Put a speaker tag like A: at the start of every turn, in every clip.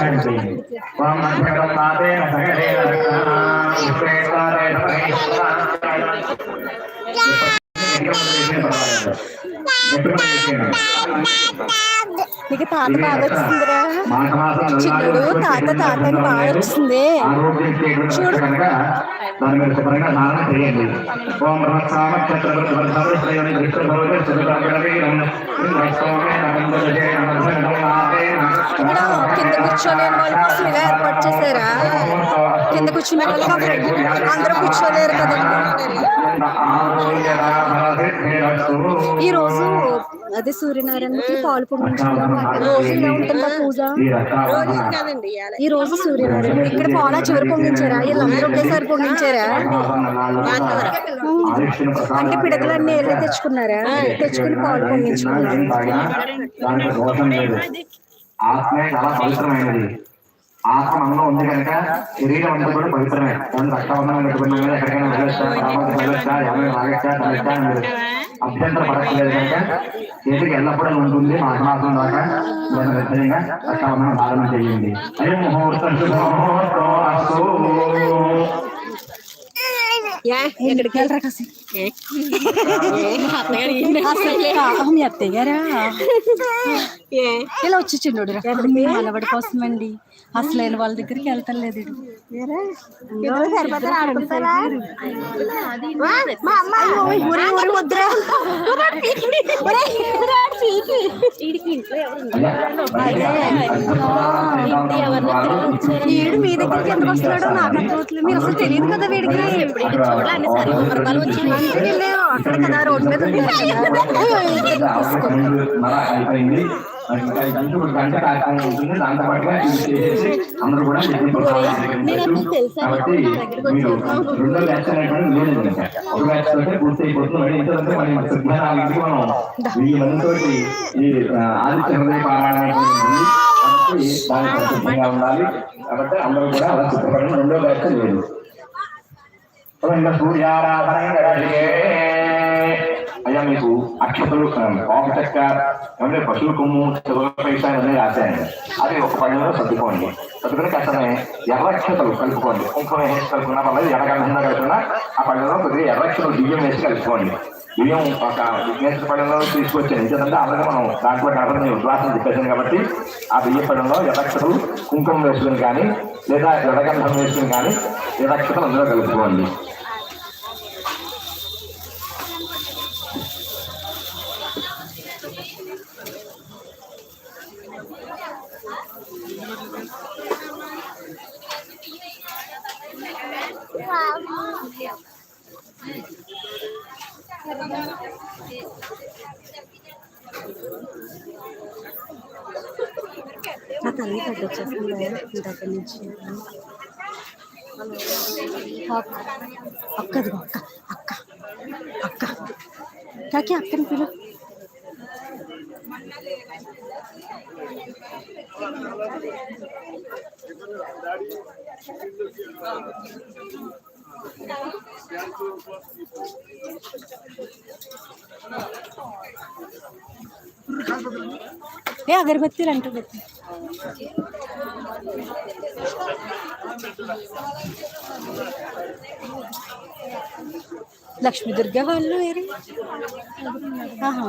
A: प्रकटति त्वं प्रकटतातेन सकलेन विश्वेश्वरेण परमेश्वराय विप्रमेषेण
B: నీకు తాత బాగా వచ్చిందిరా. చిన్నుడు తాత తాత అని బాగా వచ్చింది.
A: చూడు.
B: కింద కూర్చోలేని వాళ్ళ కోసం ఇలా ఏర్పాటు చేశారా? కింద కూర్చునే వాళ్ళకి అందరూ కూర్చోలేరు కదండి. ఈ రోజు అదే సూర్యనారాయణకి పాలు ఉంటుందా పూజ? ఈ రోజు సూర్యనారాయణ ఇక్కడ పాలు చివరి పొంగించారా? వీళ్ళందరూ ఒకేసారి పొంగించారా? అంటే పిడకలన్నీ వెళ్ళి తెచ్చుకున్నారా? తెచ్చుకుని పాలు పొంగించుకున్నారు?
A: ఆత్మే చాలా పవిత్రమైనది. ఆత్మ మనలో ఉంది కనుక శరీరం అంతా కూడా పవిత్రమే. దాని రక్తబంధనం పెట్టుకున్నాం కదా ఎక్కడికైనా వెళ్ళొచ్చా వెళ్ళొచ్చా ఎవరైనా రాగచ్చా తలచ్చా అని మీరు అభ్యంతర పడట్లేదు కనుక చేతికి ఎల్లప్పుడూ ఉంటుంది మాసమాసం దాకా. దాన్ని వ్యక్తంగా రక్తబంధనం సాధన చేయండి. ముహూర్తం.
B: ఎక్కడికి వెళ్ళరా కాసి గారా ఇలా వచ్చి చిన్నోడు మీ మనవడి కోసమండి. అసలైన వాళ్ళ దగ్గరికి వెళ్తాం లేదు వీడు మీ దగ్గరికి ఎందుకు వస్తున్నాడో నాకు అర్థమవుతలేదు మీరు అసలు తెలియదు కదా వీడికి అందుకే వెళ్ళారు అక్కడ కదా రోడ్డు మీద
A: గంట ఉంటుంది దాంతో పాటుగా చేసేసి అందరూ కూడా. కాబట్టి మీరు రెండో బ్యాచ్ అనేటువంటి లేదు ఇంకా ఒక బ్యాచ్ తోటే పూర్తి అయిపోతుంది. మళ్ళీ ఇంతకంటే మళ్ళీ మన సిద్ధానాలకి మనం వెయ్యి మందితోటి ఈ ఆదిత్య హృదయ పారాయణ అనేటువంటి ఉంది. కాబట్టి దానికి సిద్ధంగా ఉండాలి. కాబట్టి అందరూ కూడా అలా సిద్ధపడడం రెండో బ్యాచ్ లేదు. ఇంకా సూర్యారాధన అయ్యా మీకు అక్షతలు పాము ఏమంటే అంటే పశువుల కొమ్ము పైసా అనేది రాశాయండి అది ఒక పళ్ళలో సర్దుకోండి సర్దుకుని కష్టమే ఎర్రక్షతలు కలుపుకోండి కుంకుమ వేసి కలుపుకున్నా పర్లేదు ఎర్రగంధంగా కలుపుకున్నా ఆ పళ్ళలో కొద్దిగా ఎర్రక్షతలు బియ్యం వేసి కలుపుకోండి బియ్యం ఒక విఘ్నేశ్వర పళ్ళలో తీసుకొచ్చాను ఎందుకంటే అలాగే మనం దాంట్లో కాబట్టి ఉద్వాసం చెప్పేసాను కాబట్టి ఆ బియ్య పళ్ళలో ఎర్రక్షతలు కుంకుమ వేసుకుని కానీ లేదా ఎర్రగంధం వేసుకుని కానీ ఎర్రక్షతలు అందులో కలుపుకోండి.
B: నా తల్లి పెద్ద వచ్చేస్తుంది ఇంతక నుంచి అక్క అక్కది అక్క అక్క అక్క కాకి అక్కని పిలు ఏ అగరబత్తి అంటబత్తి లక్ష్మీ దుర్గా వాళ్ళు ఏరి. ఆహా.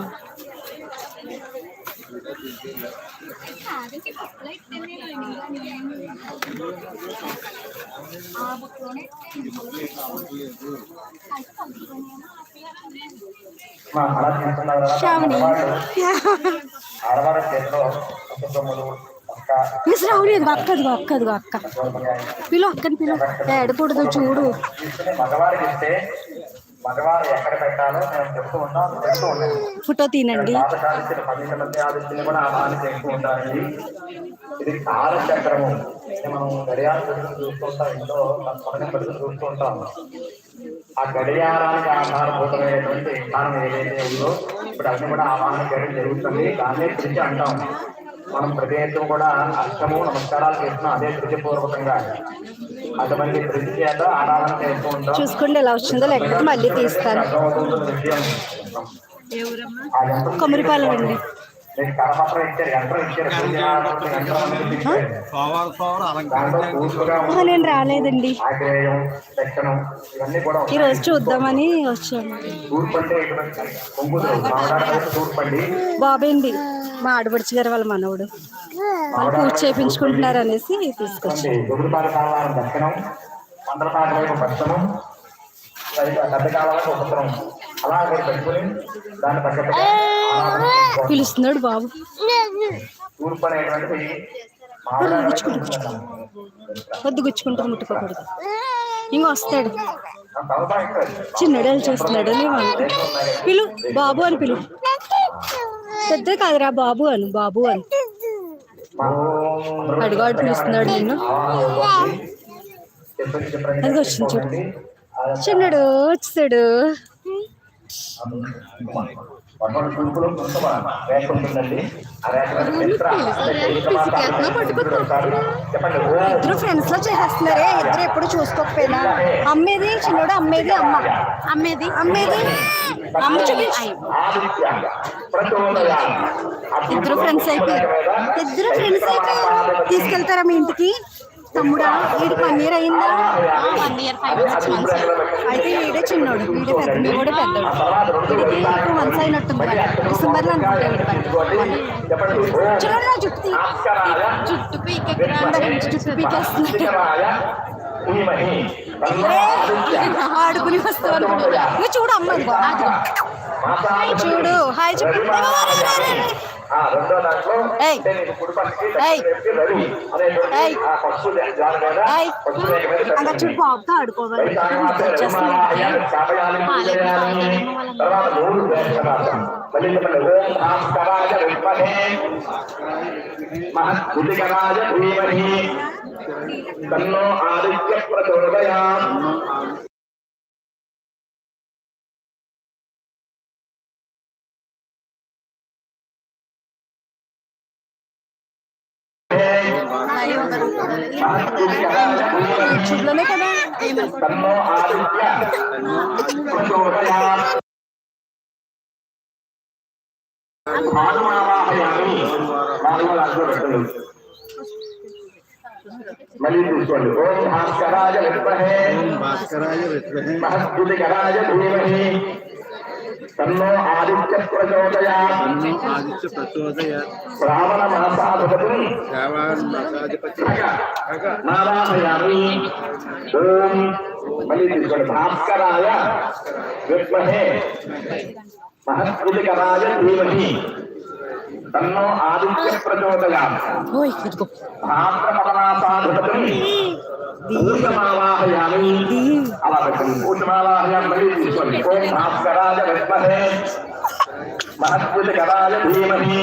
B: మిస్ రావుని అది అక్కది అక్కది అక్క. పిలు అక్కని పిలు. ఏడకూడదు చూడు.
A: తీసుకుని మగవారికి ఇస్తే మగవారు ఎక్కడ పెట్టాలో మేము చెప్తూ ఉంటాం చెప్తూ ఉన్నాం.
B: ఫోటో తీనండి.
A: పాదశాలించిన పన్నెండు ఆదిత్యుని కూడా ఆహ్వానం చేస్తూ ఉంటారండి. ఇది కాలచక్రము మనం గడియారం పెట్టుకుని చూస్తుంటాం ఇంట్లో సమయం పెట్టుకుని చూస్తూ ఉంటాం ఆ గడియారానికి ఆధారభూతమైనటువంటి విధానం ఏదైతే ఉందో ఇప్పుడు అన్ని కూడా ఆహ్వానం చేయడం జరుగుతుంది. దాన్నే తిరిగి అంటాం. మనం ప్రతి కూడా అష్టము నమస్కారాలు చేస్తున్నాం అదే పూర్వకంగా.
B: చూసుకోండి ఎలా వచ్చిందో లేకపోతే మళ్ళీ తీస్తాను. కొమ్మరిపాలెం అండి. నేను రాలేదండి.
A: ఆగ్నేయం దక్షిణం ఇవన్నీ కూడా
B: ఈ
A: ఉన్నాయి.
B: రోజు చూద్దామని
A: వైపు తూర్పు అండి
B: బాబేండి మా ఆడపడుచు గారు వాళ్ళ మనవడు. వాళ్ళు పూజ చేయించుకుంటున్నారు అనేసి తీసుకొచ్చాం
A: ఎదురుపాల కాలం దక్షిణం మందరపాక వైపు పశ్చిమం పెద్ద కాలం వైపు ఉత్తరం. అలా మీరు పెట్టుకుని దాన్ని తగ్గట్టుగా ఆరాధన చేసుకోవాలి.
B: పిలుస్తున్నాడు బాబు.
A: వైపు ఉంటుందన్నమాట.
B: వద్దు గుచ్చుకుంటూ ముట్టుకోకూడదు. ఇంక వస్తాడు.
A: ఆ తర్వాత ఇక్కడ.
B: చిన్నడు వెళ్ళి. చూస్తున్నాడు పిలు బాబు అని పిలు. పెద్ద కాదురా బాబు అను బాబు అని. అడిగాడు పిలుస్తున్నాడు నిన్ను. అది వచ్చింది చూడు. చిన్నడు వచ్చాడు ఇద్దరు ఫ్రెండ్స్లో చేసేస్తున్నారే ఇద్దరు ఎప్పుడు చూసుకోకపోయినా. అమ్మేది చిన్నోడు అమ్మేది అమ్మ. అమ్మేది అమ్మేది. ఇద్దరు ఫ్రెండ్స్ అయిపోయారు. ఇద్దరు ఫ్రెండ్స్ అయిపోయారు తీసుకెళ్తారా మీ ఇంటికి? తమ్ముడా వీడి వన్ ఇయర్ అయిందా one year five six months అయితే వీడే చిన్నోడు వీడే పెద్ద మీ కూడా పెద్దోడు. వీడికి టూ మంత్స్ అయినట్టుంది డిసెంబర్లో అనుకుంటా చూడండి నా జుట్టు జుట్టు పీకెక్కడ జుట్టు పీకేస్తున్నాడు. ఆడుకుని వస్తాను నువ్వు చూడు అమ్మ చూడు. హాయ్ చెప్పు.
A: పెట్టండి.
B: చూడు బాబుతో ఆడుకోవాలి.
A: మహద్భుతికరాయ ధీమహి. తన్నో ఆదిత్య ప్రచోదయాత్.
B: యూట్యూబ్లోనే కదా
A: తన్నో ఆదిత్య ప్రచోదయాత్ భానుమావాహయామి నాలుగో దాంట్లో పెట్టండి మళ్ళీ చూసుకోండి ఓం భాస్కరాయ విద్మహే
C: భాస్కరాయ విద్మహే
A: మహద్భుతికరాయ ధీమహి తన్నో ఆదిత్య ప్రచోదయాత్
C: తన్నో ఆదిత్య ప్రచోదయ
A: శ్రావణ మాసాధిపతి
C: శ్రావణ మాసాధిపతి
A: నారాయణామి ఓం మళ్ళీ తీసుకోండి భాస్కరాయ విద్మహే మహత్కృతికరాయ ధీమహి తన్నో ఆదిత్య అలా పెట్టండి మళ్ళీ తీసుకోండి ఓం విద్మహే. ధీమహి.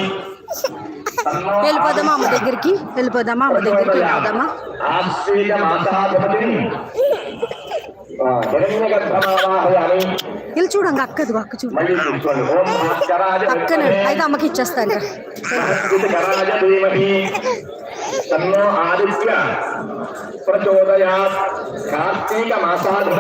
A: తన్నో
B: వెళ్ళిపోదామా అమ్మ దగ్గరికి? వెళ్ళిపోదామా అమ్మ దగ్గరికి వెళ్ళిపోదామా
A: ఆశ్రీయ
B: వెళ్ళి చూడండి అక్క ఇదిగో అక్క చూడు. అక్కనే అయితే అమ్మకి ఇచ్చేస్తాను
A: ప్రచోదయాత్ కార్తీక మాసాధిపతి